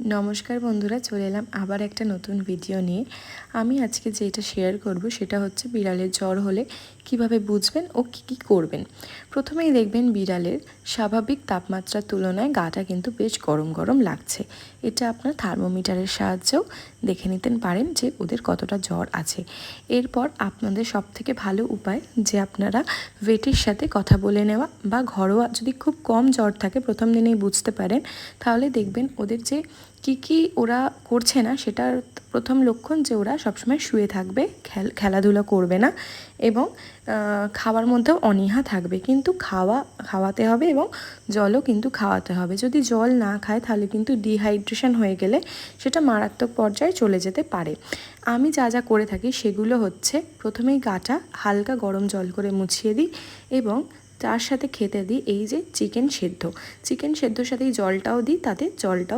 নমস্কার বন্ধুরা, চলে এলাম আবার একটা নতুন ভিডিও নিয়ে। আমি আজকে যেটা শেয়ার করব সেটা হচ্ছে বিড়ালের জ্বর হলে কীভাবে বুঝবেন ও কী কী করবেন। প্রথমেই দেখবেন বিড়ালের স্বাভাবিক তাপমাত্রার তুলনায় গাটা কিন্তু বেশ গরম গরম লাগছে। এটা আপনার থার্মোমিটারের সাহায্যেও দেখে নিতেন পারেন যে ওদের কতটা জ্বর আছে। এরপর আপনাদের সবথেকে ভালো উপায় যে আপনারা ওয়েটের সাথে কথা বলে নেওয়া বা ঘরোয়া যদি খুব কম জ্বর থাকে প্রথম দিনেই বুঝতে পারেন, তাহলে দেখবেন ওদের যে কি কি ওরা করছে না, সেটার প্রথম লক্ষণ যে ওরা সবসময় শুয়ে থাকবে খেলাধুলা করবে না এবং খাওয়ার মধ্যেও অনীহা থাকবে। কিন্তু খাওয়া, খাওয়াতে হবে এবং জলও কিন্তু খাওয়াতে হবে। যদি জল না খায়, তাহলে কিন্তু ডিহাইড্রেশন হয়ে গেলে সেটা মারাত্মক পর্যায়ে চলে যেতে পারে। আমি যা যা করে থাকি সেগুলো হচ্ছে, প্রথমেই গাটা হালকা গরম জল করে মুছিয়ে দিই এবং তার সাথে খেতে দিই এই যে চিকেন সেদ্ধ। চিকেন সেদ্ধর সাথেই জলটাও দিই, তাতে জলটাও